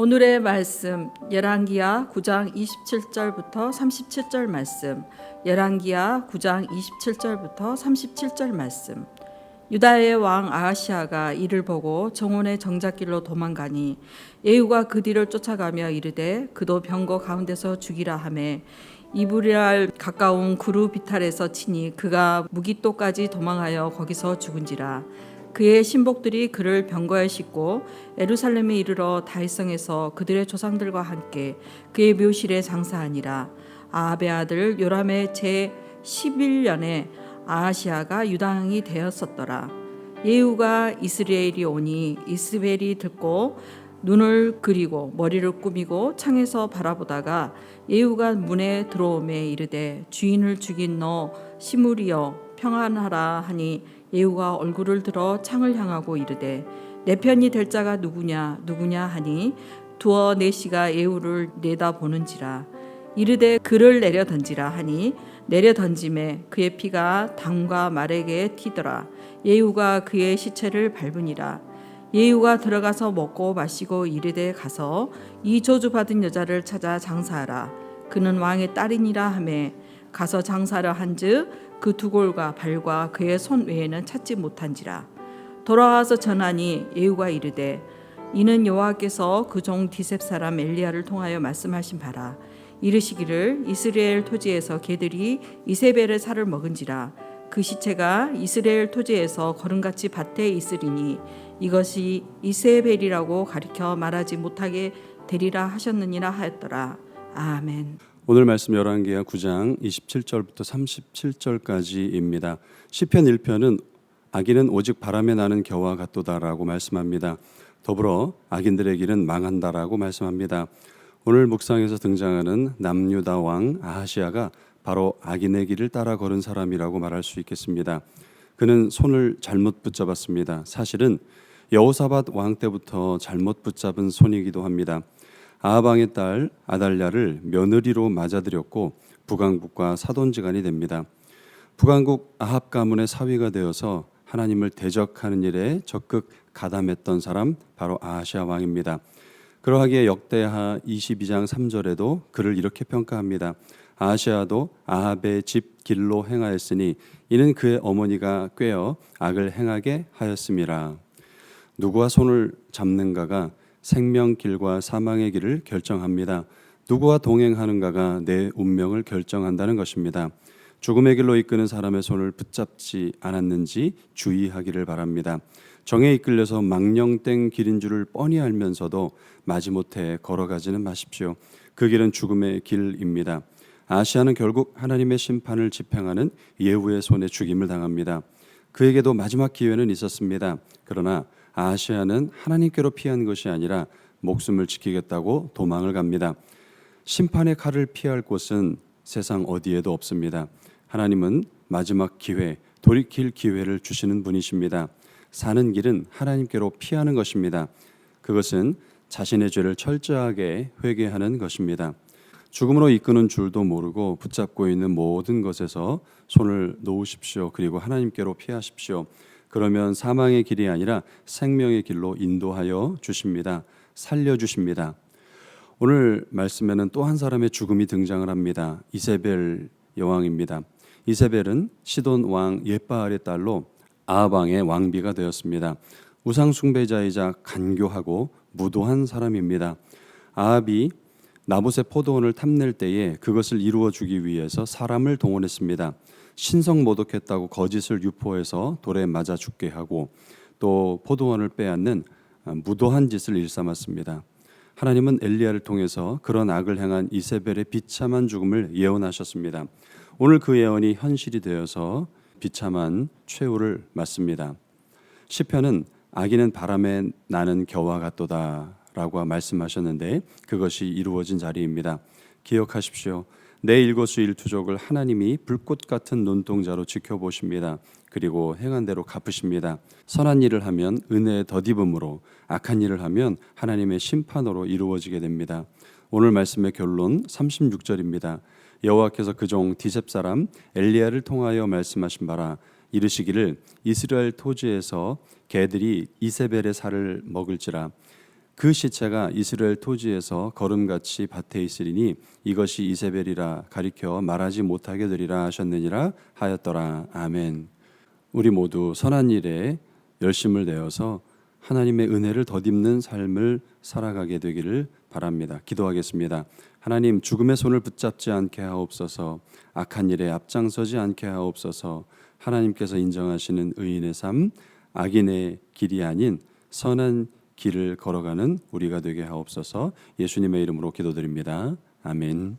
오늘의 말씀 열왕기야 9장 27절부터 37절 말씀. 열왕기야 9장 27절부터 37절 말씀. 유다의 왕 아하시아가 이를 보고 정원의 정작길로 도망가니 예후가 그 뒤를 쫓아가며 이르되 그도 병거 가운데서 죽이라 하매 이브리알 가까운 구루 비탈에서 치니 그가 무기토까지 도망하여 거기서 죽은지라. 그의 신복들이 그를 병거에 싣고 에루살렘에 이르러 다윗성에서 그들의 조상들과 함께 그의 묘실에 장사하니라. 아합의 아들 요람의 제 11년에 아하시아가 유당이 되었었더라. 예후가 이스라엘이 오니 이스벨이 듣고 눈을 그리고 머리를 꾸미고 창에서 바라보다가 예후가 문에 들어오매 이르되 주인을 죽인 너 시므리여 평안하라 하니 예후가 얼굴을 들어 창을 향하고 이르되 내 편이 될 자가 누구냐 누구냐 하니 두어 내시가 예후를 내다보는지라. 이르되 그를 내려 던지라 하니 내려 던짐에 그의 피가 당과 말에게 튀더라. 예후가 그의 시체를 밟으니라 예후가 들어가서 먹고 마시고 이르되 가서 이 저주 받은 여자를 찾아 장사하라. 그는 왕의 딸이니라 하매 가서 장사를 한즉 그 두골과 발과 그의 손 외에는 찾지 못한지라. 돌아와서 전하니 예후가 이르되 이는 여호와께서 그 종 디셉 사람 엘리야를 통하여 말씀하신 바라. 이르시기를 이스라엘 토지에서 개들이 이세벨의 살을 먹은지라 그 시체가 이스라엘 토지에서 거름같이 밭에 있으리니 이것이 이세벨이라고 가리켜 말하지 못하게 되리라 하셨느니라 하였더라 아멘. 오늘 말씀 열왕기야 9장 27절부터 37절까지입니다. 시편 1편은 악인은 오직 바람에 나는 겨와 같도다라고 말씀합니다. 더불어 악인들의 길은 망한다라고 말씀합니다. 오늘 묵상에서 등장하는 남유다 왕 아하시아가 바로 악인의 길을 따라 걸은 사람이라고 말할 수 있겠습니다. 그는 손을 잘못 붙잡았습니다. 사실은 여호사밧 왕 때부터 잘못 붙잡은 손이기도 합니다. 아하방의 딸 아달랴를 며느리로 맞아들였고 북왕국과 사돈지간이 됩니다. 북왕국 아합 가문의 사위가 되어서 하나님을 대적하는 일에 적극 가담했던 사람 바로 아하시아 왕입니다. 그러하기에 역대하 22장 3절에도 그를 이렇게 평가합니다. 아하시아도 아합의 집 길로 행하였으니 이는 그의 어머니가 꾀어 악을 행하게 하였음이라. 누구와 손을 잡는가가 생명 길과 사망의 길을 결정합니다. 누구와 동행하는가가 내 운명을 결정한다는 것입니다. 죽음의 길로 이끄는 사람의 손을 붙잡지 않았는지 주의하기를 바랍니다. 정에 이끌려서 망령된 길인 줄을 뻔히 알면서도 마지못해 걸어가지는 마십시오. 그 길은 죽음의 길입니다. 아시아는 결국 하나님의 심판을 집행하는 예후의 손에 죽임을 당합니다. 그에게도 마지막 기회는 있었습니다. 그러나 아시아는 하나님께로 피한 것이 아니라 목숨을 지키겠다고 도망을 갑니다. 심판의 칼을 피할 곳은 세상 어디에도 없습니다. 하나님은 마지막 기회, 돌이킬 기회를 주시는 분이십니다. 사는 길은 하나님께로 피하는 것입니다. 그것은 자신의 죄를 철저하게 회개하는 것입니다. 죽음으로 이끄는 줄도 모르고 붙잡고 있는 모든 것에서 손을 놓으십시오. 그리고 하나님께로 피하십시오. 그러면 사망의 길이 아니라 생명의 길로 인도하여 주십니다. 살려 주십니다. 오늘 말씀에는 또 한 사람의 죽음이 등장을 합니다. 이세벨 여왕입니다. 이세벨은 시돈 왕 옛바알의 딸로 아합 왕의 왕비가 되었습니다. 우상 숭배자이자 간교하고 무도한 사람입니다. 아합이 나봇의 포도원을 탐낼 때에 그것을 이루어 주기 위해서 사람을 동원했습니다. 신성 모독했다고 거짓을 유포해서 돌에 맞아 죽게 하고 또 포도원을 빼앗는 무도한 짓을 일삼았습니다. 하나님은 엘리야를 통해서 그런 악을 행한 이세벨의 비참한 죽음을 예언하셨습니다. 오늘 그 예언이 현실이 되어서 비참한 최후를 맞습니다. 시편은 악인은 바람에 나는 겨와 같도다 라고 말씀하셨는데 그것이 이루어진 자리입니다. 기억하십시오. 내 일거수 일투족을 하나님이 불꽃 같은 눈동자로 지켜보십니다. 그리고 행한 대로 갚으십니다. 선한 일을 하면 은혜의 덧입음으로 악한 일을 하면 하나님의 심판으로 이루어지게 됩니다. 오늘 말씀의 결론 36절입니다. 여호와께서 그 종 디셉 사람 엘리야를 통하여 말씀하신 바라 이르시기를 이스라엘 토지에서 개들이 이세벨의 살을 먹을지라 그 시체가 이스라엘 토지에서 걸음같이 밭에 있으리니 이것이 이세벨이라 가리켜 말하지 못하게 되리라 하셨느니라 하였더라 아멘. 우리 모두 선한 일에 열심을 내어서 하나님의 은혜를 덧입는 삶을 살아가게 되기를 바랍니다. 기도하겠습니다. 하나님 죽음의 손을 붙잡지 않게 하옵소서. 악한 일에 앞장서지 않게 하옵소서. 하나님께서 인정하시는 의인의 삶, 악인의 길이 아닌 선한 길을 걸어가는 우리가 되게 하옵소서. 예수님의 이름으로 기도드립니다. 아멘.